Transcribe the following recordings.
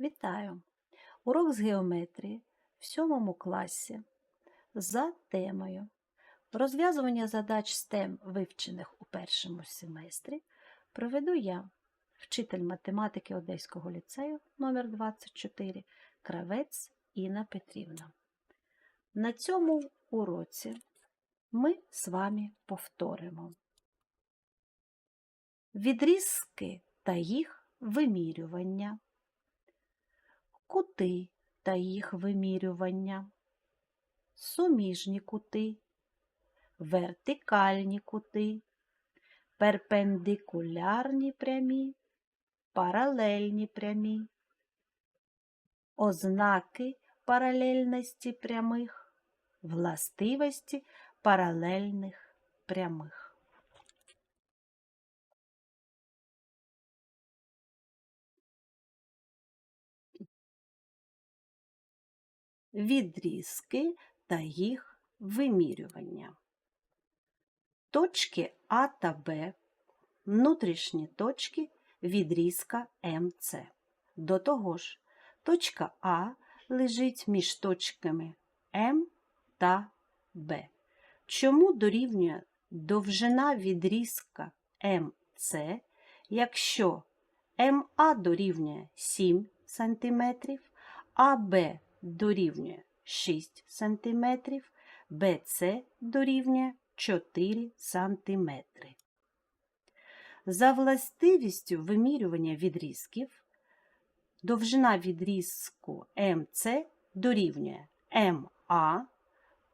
Вітаю! Урок з геометрії в сьомому класі за темою розв'язування задач STEM, вивчених у першому семестрі, проведу я, вчитель математики Одеського ліцею номер 24 Кравець Інна Петрівна. На цьому уроці ми з вами повторимо відрізки та їх вимірювання кути та їх вимірювання, суміжні кути, вертикальні кути, перпендикулярні прямі, паралельні прямі, ознаки паралельності прямих, властивості паралельних прямих. Відрізки та їх вимірювання. Точки А та Б внутрішні точки відрізка МЦ. До того ж, точка А лежить між точками М та Б. Чому дорівнює довжина відрізка МЦ, якщо МА дорівнює 7 см, а Б дорівнює 6 см, БЦ дорівнює 4 см. За властивістю вимірювання відрізків, довжина відрізку МЦ дорівнює МА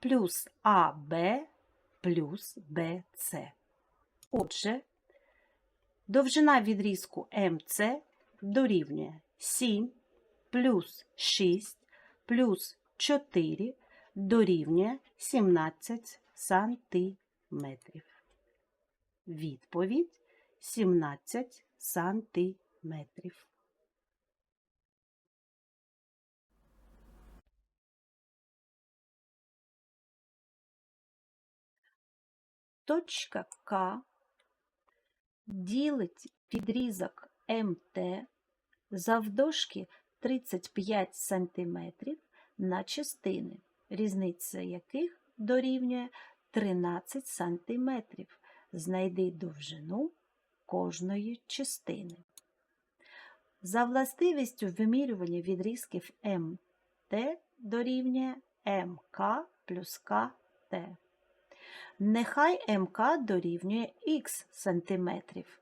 плюс АБ плюс БЦ. Отже, довжина відрізку МЦ дорівнює 7 плюс 6 плюс 4 дорівнює 17 сантиметрів. Відповідь 17 сантиметрів. Точка К ділить відрізок МТ завдовжки 35 см на частини, різниця яких дорівнює 13 см. Знайди довжину кожної частини. За властивістю вимірювання відрізків МТ дорівнює МК плюс КТ. Нехай МК дорівнює х сантиметрів.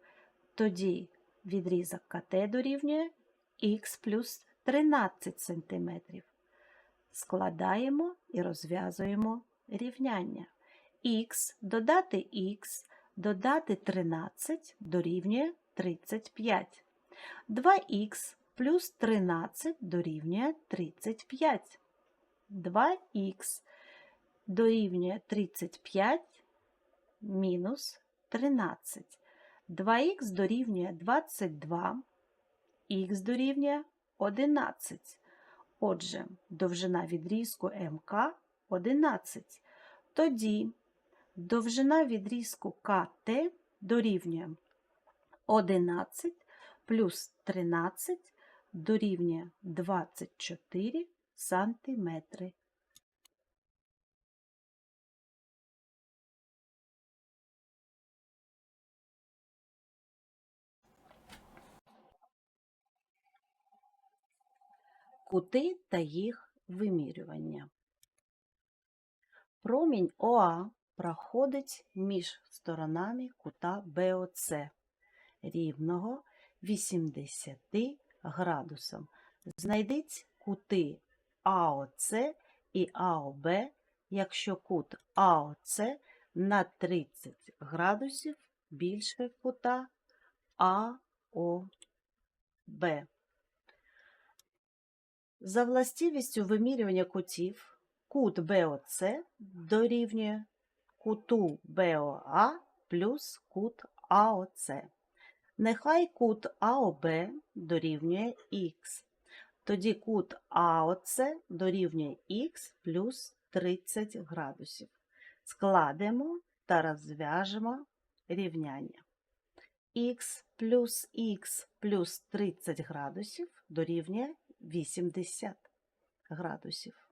Тоді відрізок КТ дорівнює х плюс 13 см. Складаємо і розв'язуємо рівняння. Х додати х додати 13 дорівнює 35. 2х плюс 13 дорівнює 35. 2х дорівнює 35 мінус 13. 2х дорівнює 22, х дорівнює 11. Отже, довжина відрізку МК 11. Тоді довжина відрізку КТ дорівнює 11 плюс 13 дорівнює 24 сантиметри. Кути та їх вимірювання. Промінь ОА проходить між сторонами кута БОЦ рівного 80 градусам. Знайдіть кути АОЦ і АОБ, якщо кут АОЦ на 30 градусів більше кута АОБ. За властивістю вимірювання кутів, кут БОЦ дорівнює куту БОА плюс кут АОЦ. Нехай кут АОБ дорівнює х. Тоді кут АОЦ дорівнює х плюс 30 градусів. Складемо та розв'яжемо рівняння. х плюс х плюс 30 градусів дорівнює 80 градусів.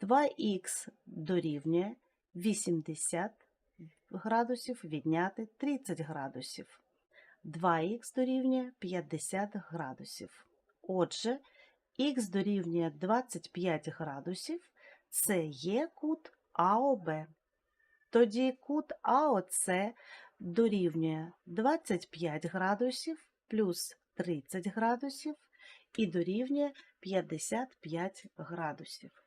2х дорівнює 80 градусів відняти 30 градусів. 2х дорівнює 50 градусів. Отже, х дорівнює 25 градусів це є кут АОБ. Тоді кут АОЦ дорівнює 25 градусів плюс 30 градусів і дорівнює 55 градусів.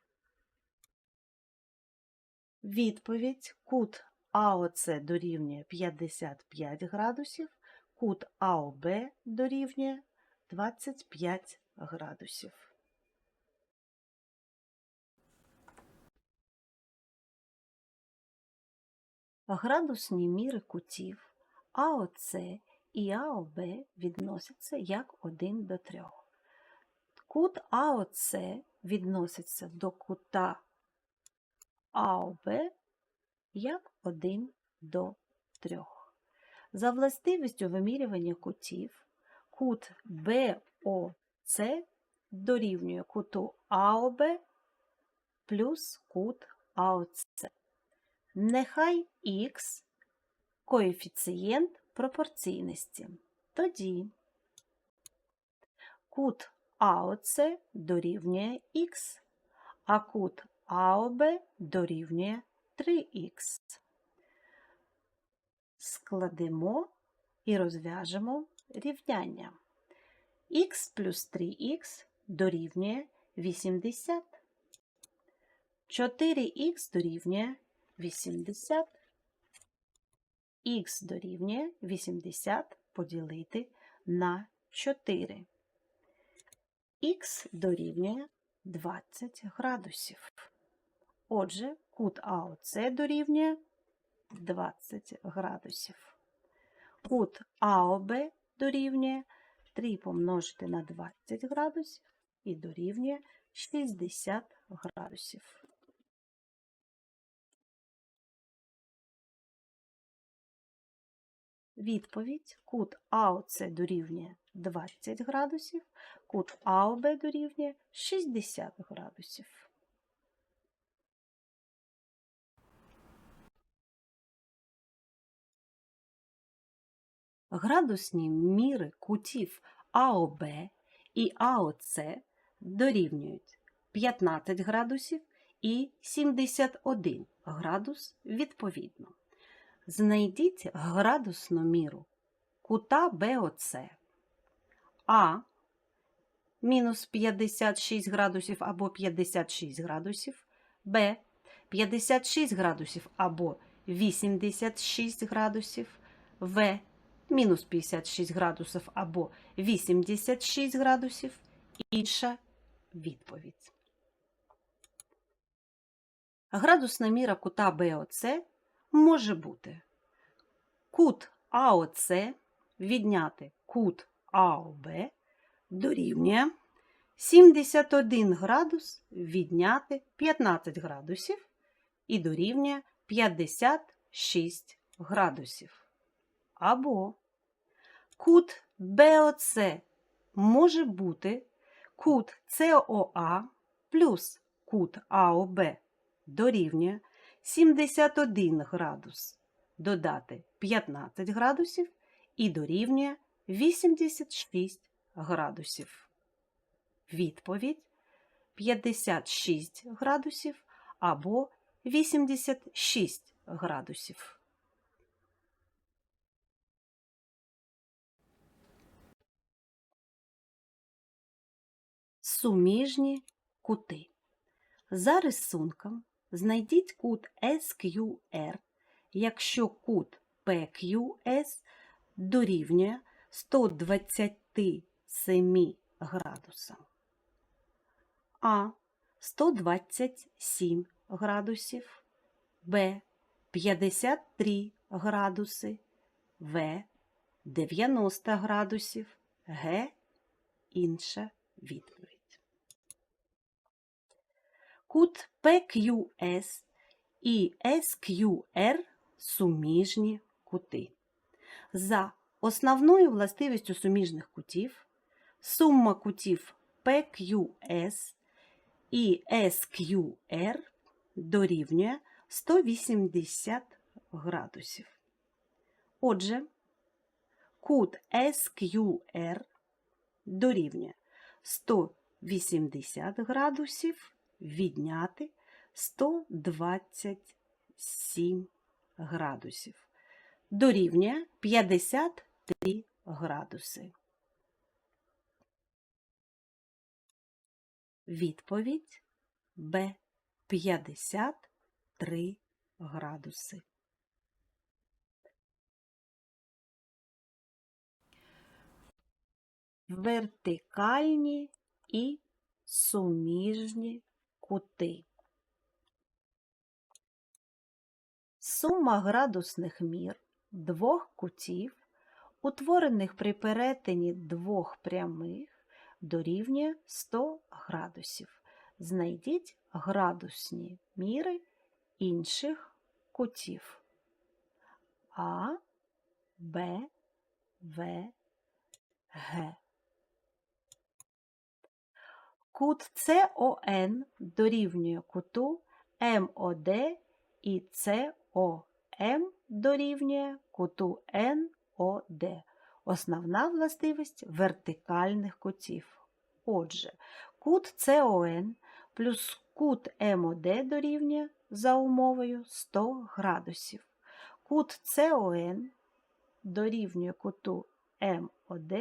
Відповідь кут АОЦ дорівнює 55 градусів, кут АОБ дорівнює 25 градусів. Градусні міри кутів АОЦ і АОБ відносяться як 1 до 3. Кут АОЦ відноситься до кута АОБ як 1 до 3. За властивістю вимірювання кутів, кут БОЦ дорівнює куту АОБ плюс кут АОЦ. Нехай х коефіцієнт пропорційності. Тоді кут АОЦ дорівнює х, а кут АОБ дорівнює 3х. Складемо і розв'яжемо рівняння. х плюс 3х дорівнює 80. 4х дорівнює 80. Х дорівнює 80 поділити на 4. Х дорівнює 20 градусів. Отже, кут АОЦ дорівнює 20 градусів. Кут АОБ дорівнює 3 помножити на 20 градусів і дорівнює 60 градусів. Відповідь кут АОЦ дорівнює 20 градусів, кут АОБ дорівнює 60 градусів. Градусні міри кутів АОБ і АОЦ дорівнюють 15 градусів і 71 градус відповідно. Знайдіть градусну міру кута БОЦ. А мінус 56 градусів або 56 градусів, Б 56 градусів або 86 градусів, В мінус 56 градусів або 86 градусів. Інша відповідь. Градусна міра кута БОЦ може бути кут АОЦ відняти кут АОБ дорівнює 71 градус відняти 15 градусів і дорівнює 56 градусів. Або кут БОЦ може бути кут СОА плюс кут АОБ дорівнює 71 градус додати 15 градусів і дорівнює 86 градусів. Відповідь 56 градусів або 86 градусів. Суміжні кути. За рисунком знайдіть кут SQR, якщо кут PQS дорівнює 127 градусам. А 127 градусів, Б 53 градуси, В 90 градусів, Г інша відповідь. Кут PQS і SQR суміжні кути. За основною властивістю суміжних кутів сума кутів PQS і SQR дорівнює 180 градусів. Отже, кут SQR дорівнює 180 градусів відняти 127 градусів. Дорівнює 53 градуси. Відповідь Б 53 градуси. Вертикальні і суміжні кути. Сума градусних мір двох кутів, утворених при перетині двох прямих, дорівнює 100 градусів. Знайдіть градусні міри інших кутів А, Б, В, Г. Кут СОН дорівнює куту МОД і СОМ дорівнює куту НОД. Основна властивість вертикальних кутів. Отже, кут СОН плюс кут МОД дорівнює за умовою 100 градусів. Кут СОН дорівнює куту МОД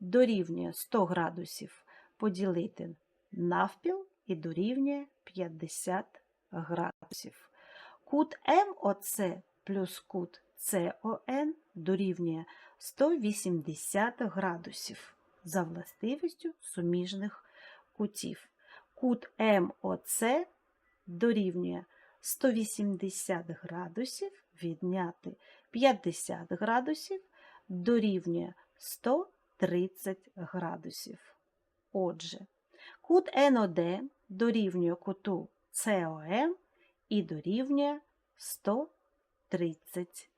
дорівнює 100 градусів поділити навпіл і дорівнює 50 градусів. Кут МОЦ плюс кут СОН дорівнює 180 градусів за властивістю суміжних кутів. Кут МОЦ дорівнює 180 градусів відняти 50 градусів дорівнює 130 градусів. Отже, кут НОД дорівнює куту СОМ і дорівнює 130 градусів.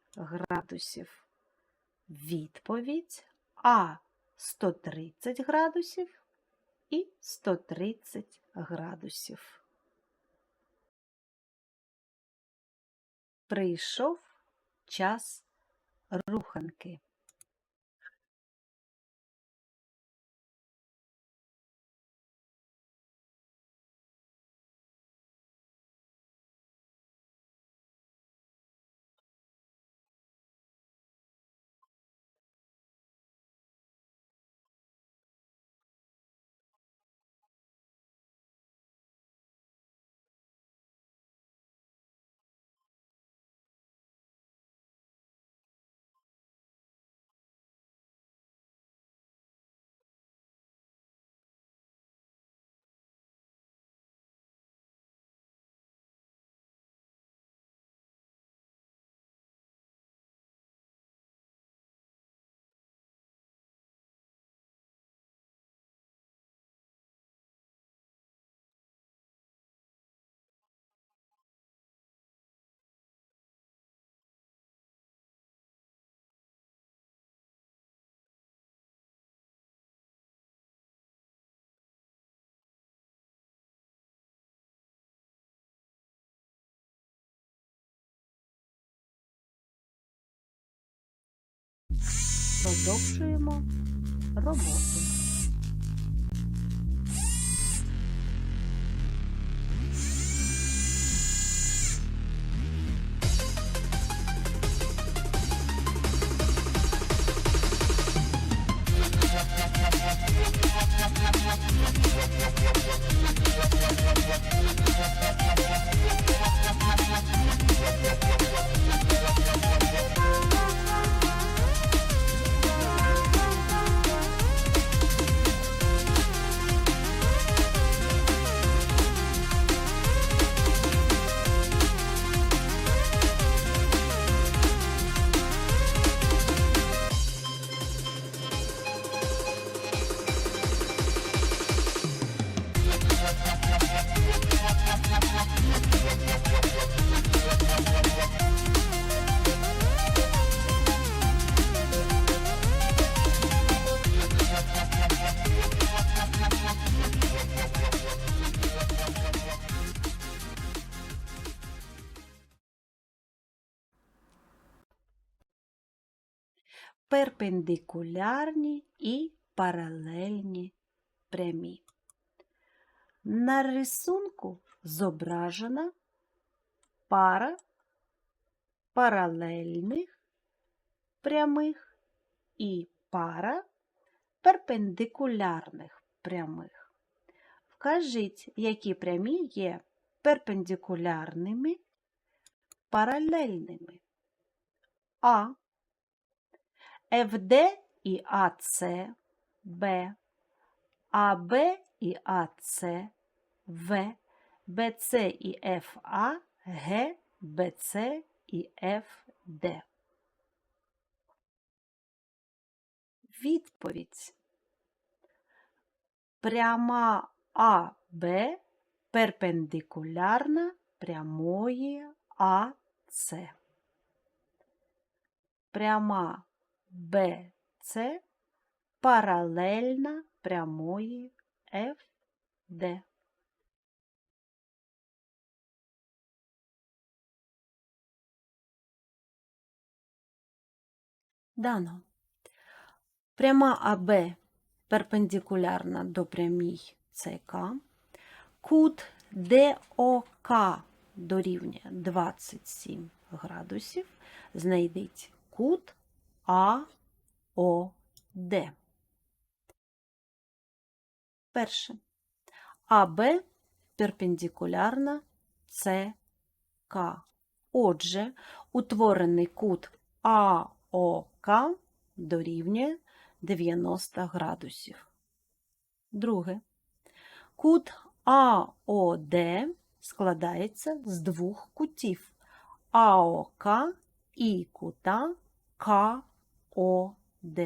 Відповідь А 130 градусів і 130 градусів. Прийшов час руханки. Продовжуємо роботу. Перпендикулярні і паралельні прямі. На рисунку зображена пара паралельних прямих і пара перпендикулярних прямих. Вкажіть, які прямі є перпендикулярними, паралельними. А. ФД і АС, Б, АБ і АС, В, БЦ і ФА, Г, БЦ і ФД. Відповідь. Пряма АБ перпендикулярна прямої АС. Пряма БЦ паралельна прямої ФД. Дано. Пряма АБ перпендикулярна до прямій ЦК. Кут ДОК дорівнює 27 градусів. Знайдіть кут АОД. Перше. АБ перпендикулярна ЦК. Отже, утворений кут АОК дорівнює 90 градусів. Друге. Кут АОД складається з двох кутів АОК і кута КОД.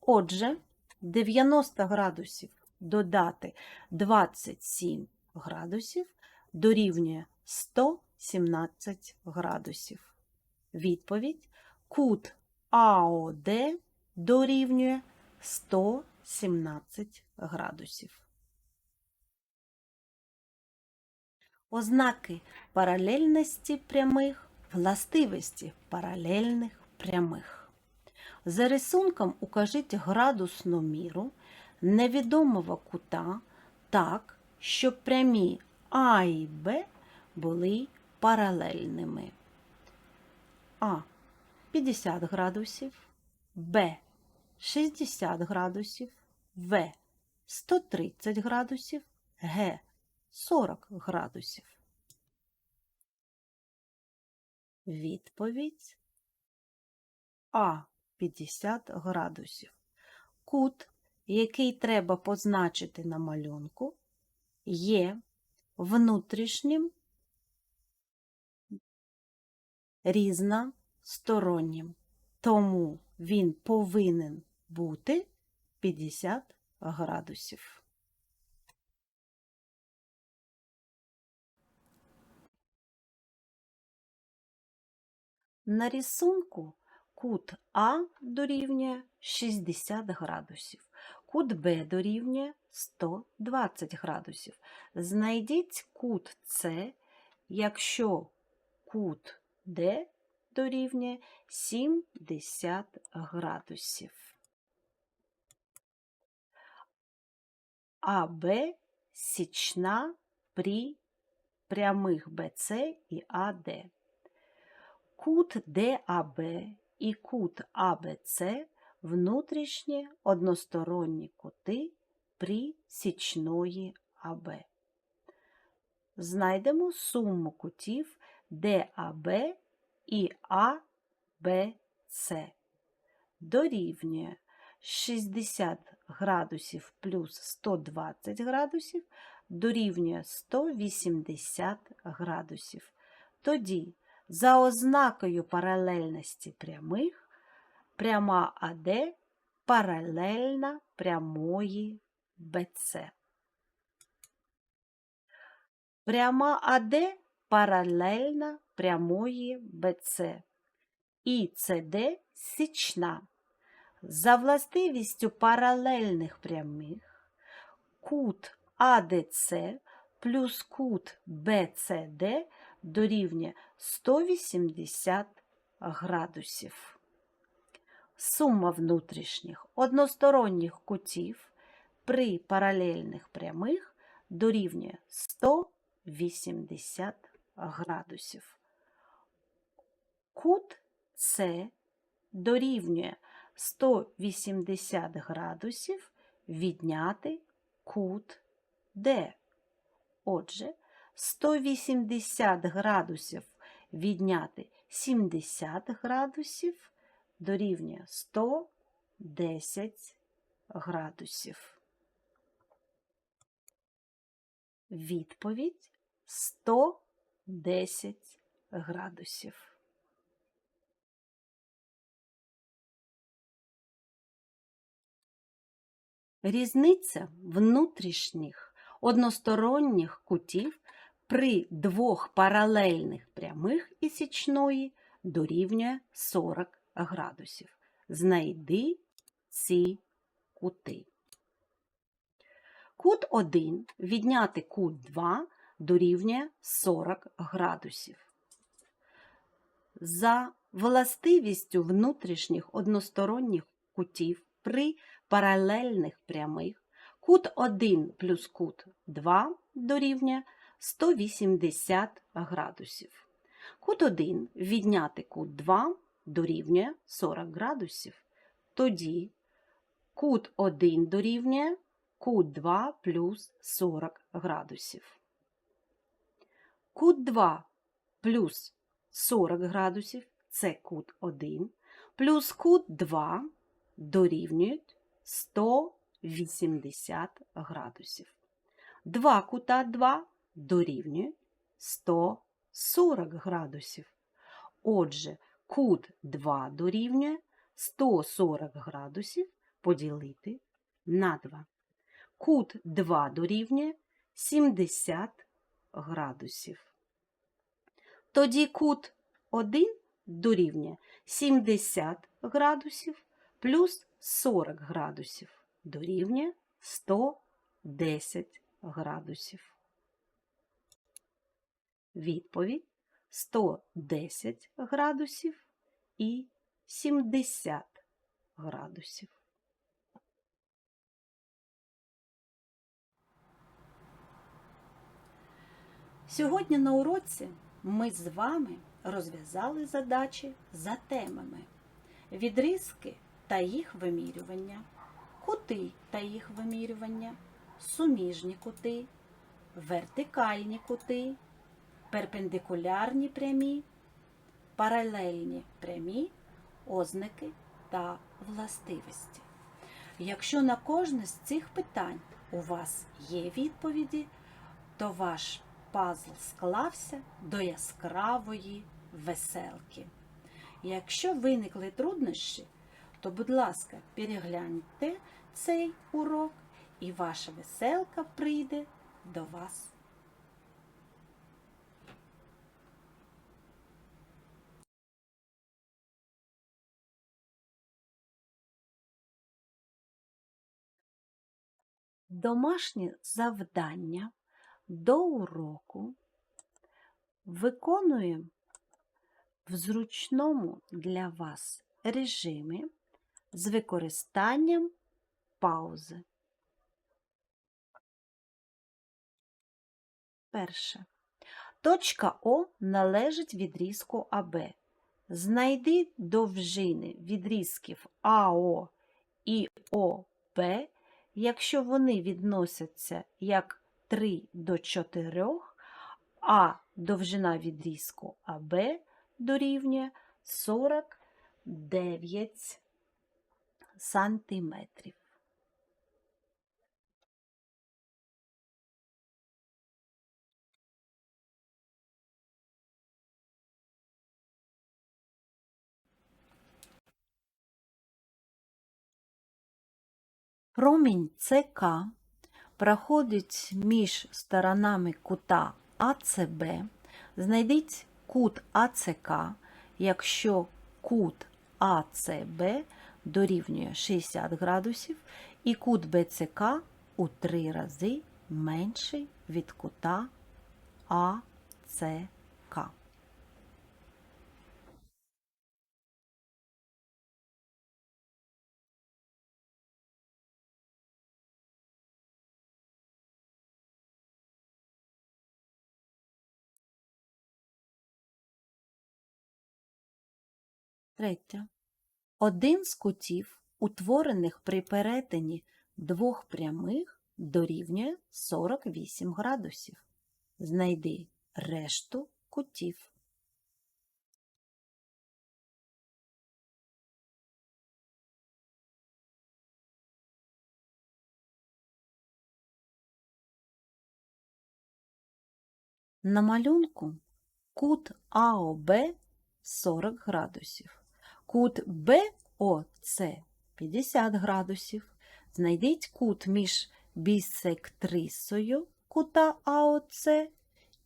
Отже, 90 градусів додати 27 градусів дорівнює 117 градусів. Відповідь кут АОД дорівнює 117 градусів. Ознаки паралельності прямих, властивості паралельних прямих. За рисунком укажіть градусну міру невідомого кута так, щоб прямі А і Б були паралельними. А 50 градусів, Б 60 градусів, В 130 градусів, Г 40 градусів. Відповідь А 50 градусів. Кут, який треба позначити на малюнку, є внутрішнім різностороннім, тому він повинен бути 50 градусів. На рисунку кут А дорівнює 60 градусів, кут Б дорівнює 120 градусів. Знайдіть кут С, якщо кут Д дорівнює 70 градусів. АБ січна при прямих БЦ і АД. Кут ДАБ і кут АБЦ внутрішні односторонні кути при січної АБ. Знайдемо суму кутів ДАБ і АБЦ. Дорівнює 60 градусів плюс 120 градусів дорівнює 180 градусів. Тоді за ознакою паралельності прямих пряма АД паралельна прямої БЦ. Пряма АД паралельна прямої БЦ. І СД січна. За властивістю паралельних прямих кут АДЦ плюс кут БЦД дорівнює 180 градусів. сума внутрішніх односторонніх кутів при паралельних прямих дорівнює 180 градусів. Кут С дорівнює 180 градусів відняти кут Д. Отже, 180 градусів відняти 70 градусів дорівнює 110 градусів. Відповідь 110 градусів. Різниця внутрішніх односторонніх кутів при двох паралельних прямих і січної дорівнює 40 градусів. Знайди ці кути. Кут 1 відняти кут 2 дорівнює 40 градусів. За властивістю внутрішніх односторонніх кутів при паралельних прямих кут 1 плюс кут 2 дорівнює 180 градусів. Кут 1 відняти кут 2 дорівнює 40 градусів. Тоді кут 1 дорівнює кут 2 плюс 40 градусів. Кут 2 плюс 40 градусів це кут 1, плюс кут 2 дорівнюють 180 градусів. Два кута 2 дорівнюють 140 градусів. Отже, кут 2 дорівнює 140 градусів поділити на 2. Кут 2 дорівнює 70 градусів. Тоді кут 1 дорівнює 70 градусів плюс 40 градусів дорівнює 110 градусів. Відповідь 110 градусів і 70 градусів. Сьогодні на уроці ми з вами розв'язали задачі за темами відрізки та їх вимірювання, кути та їх вимірювання, суміжні кути, вертикальні кути, перпендикулярні прямі, паралельні прямі, ознаки та властивості. Якщо на кожне з цих питань у вас є відповіді, то ваш пазл склався до яскравої веселки. Якщо виникли труднощі, то, будь ласка, перегляньте цей урок, і ваша веселка прийде до вас. Домашнє завдання до уроку виконуємо в зручному для вас режимі з використанням паузи. Перше. Точка О належить відрізку АБ. Знайди довжини відрізків АО і ОБ, якщо вони відносяться як 3 до 4, а довжина відрізку АБ дорівнює 49 сантиметрів. Промінь ЦК проходить між сторонами кута АЦБ. Знайдіть кут АЦК, якщо кут АЦБ дорівнює 60 градусів і кут БЦК у 3 рази менший від кута АЦК. Третє. Один з кутів, утворених при перетині двох прямих, дорівнює 48 градусів. Знайди решту кутів. На малюнку кут АОБ 40 градусів, кут БОЦ 50 градусів. Знайдіть кут між бісектрисою кута АОЦ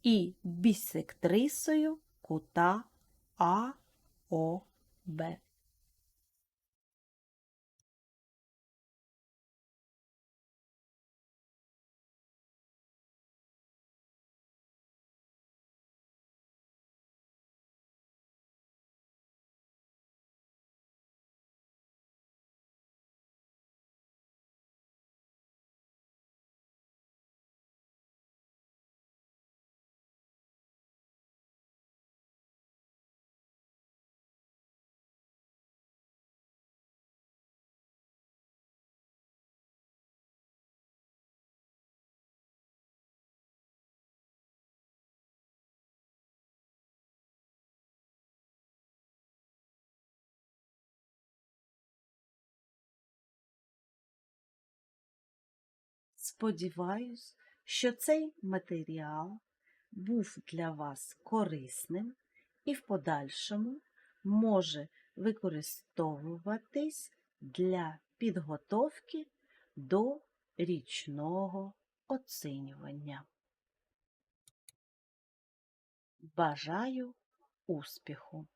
і бісектрисою кута АОБ. Сподіваюсь, що цей матеріал був для вас корисним і в подальшому може використовуватись для підготовки до річного оцінювання. Бажаю успіху!